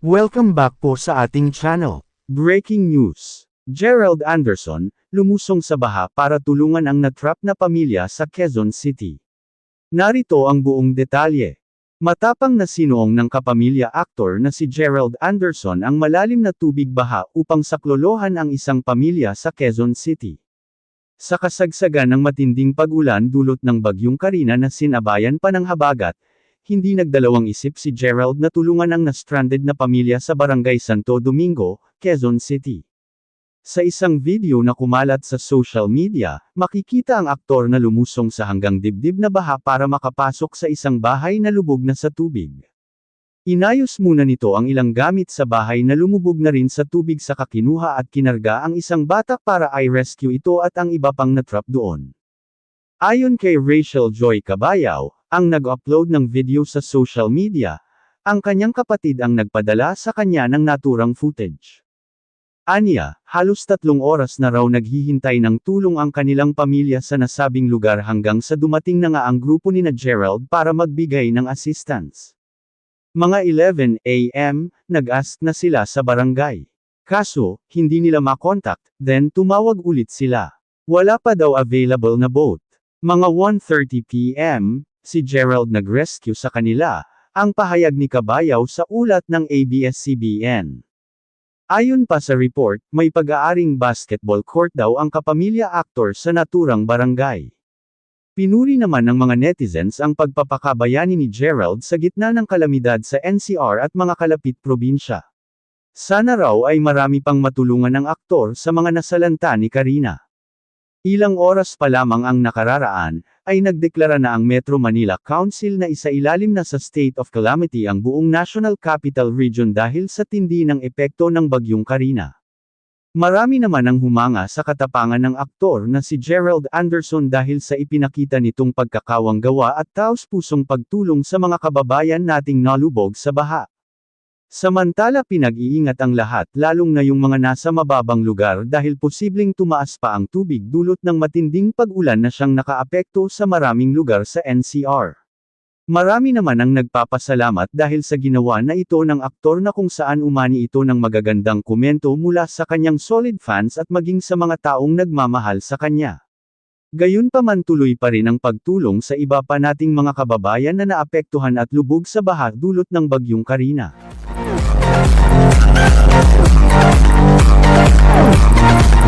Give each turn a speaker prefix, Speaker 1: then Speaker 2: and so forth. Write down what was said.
Speaker 1: Welcome back po sa ating channel.
Speaker 2: Breaking news. Gerald Anderson, lumusong sa baha para tulungan ang natrap na pamilya sa Quezon City. Narito ang buong detalye. Matapang na sinuong ng kapamilya aktor na si Gerald Anderson ang malalim na tubig baha upang saklolohan ang isang pamilya sa Quezon City. Sa kasagsagan ng matinding pag-ulan dulot ng bagyong Karina na sinabayan pa ng habagat, hindi nagdalawang isip si Gerald na tulungan ang na-stranded na pamilya sa Barangay Santo Domingo, Quezon City. Sa isang video na kumalat sa social media, makikita ang aktor na lumusong sa hanggang dibdib na baha para makapasok sa isang bahay na lubog na sa tubig. Inayos muna nito ang ilang gamit sa bahay na lumubog na rin sa tubig sa kakinuha at kinarga ang isang bata para i-rescue ito at ang iba pang natrap doon. Ayon kay Rachel Joy Cabayaw, ang nag-upload ng video sa social media, ang kanyang kapatid ang nagpadala sa kanya ng naturang footage. Anya, halos tatlong oras na raw naghihintay ng tulong ang kanilang pamilya sa nasabing lugar hanggang sa dumating na nga ang grupo ni na Gerald para magbigay ng assistance. Mga 11 a.m., nag-ask na sila sa barangay. Kaso, hindi nila makontak, then tumawag ulit sila. Wala pa daw available na boat. Mga 1.30 p.m., si Gerald nag-rescue sa kanila, ang pahayag ni Kabayaw sa ulat ng ABS-CBN. Ayon pa sa report, may pag-aaring basketball court daw ang kapamilya aktor sa naturang barangay. Pinuri naman ng mga netizens ang pagpapakabayani ni Gerald sa gitna ng kalamidad sa NCR at mga kalapit probinsya. Sana raw ay marami pang matulungan ng aktor sa mga nasalanta ni Karina. Ilang oras pa lamang ang nakararaan, ay nagdeklara na ang Metro Manila Council na isailalim na sa state of calamity ang buong National Capital Region dahil sa tindi ng epekto ng bagyong Karina. Marami naman ang humanga sa katapangan ng aktor na si Gerald Anderson dahil sa ipinakita nitong pagkakawang gawa at taos-pusong pagtulong sa mga kababayan nating nalubog sa baha. Samantala pinag-iingat ang lahat lalong na yung mga nasa mababang lugar dahil posibleng tumaas pa ang tubig dulot ng matinding pag-ulan na siyang nakaapekto sa maraming lugar sa NCR. Marami naman ang nagpapasalamat dahil sa ginawa na ito ng aktor na kung saan umani ito ng magagandang komento mula sa kanyang solid fans at maging sa mga taong nagmamahal sa kanya. Gayunpaman tuloy pa rin ang pagtulong sa iba pa nating mga kababayan na naapektuhan at lubog sa baha dulot ng bagyong Karina. Oh, my God.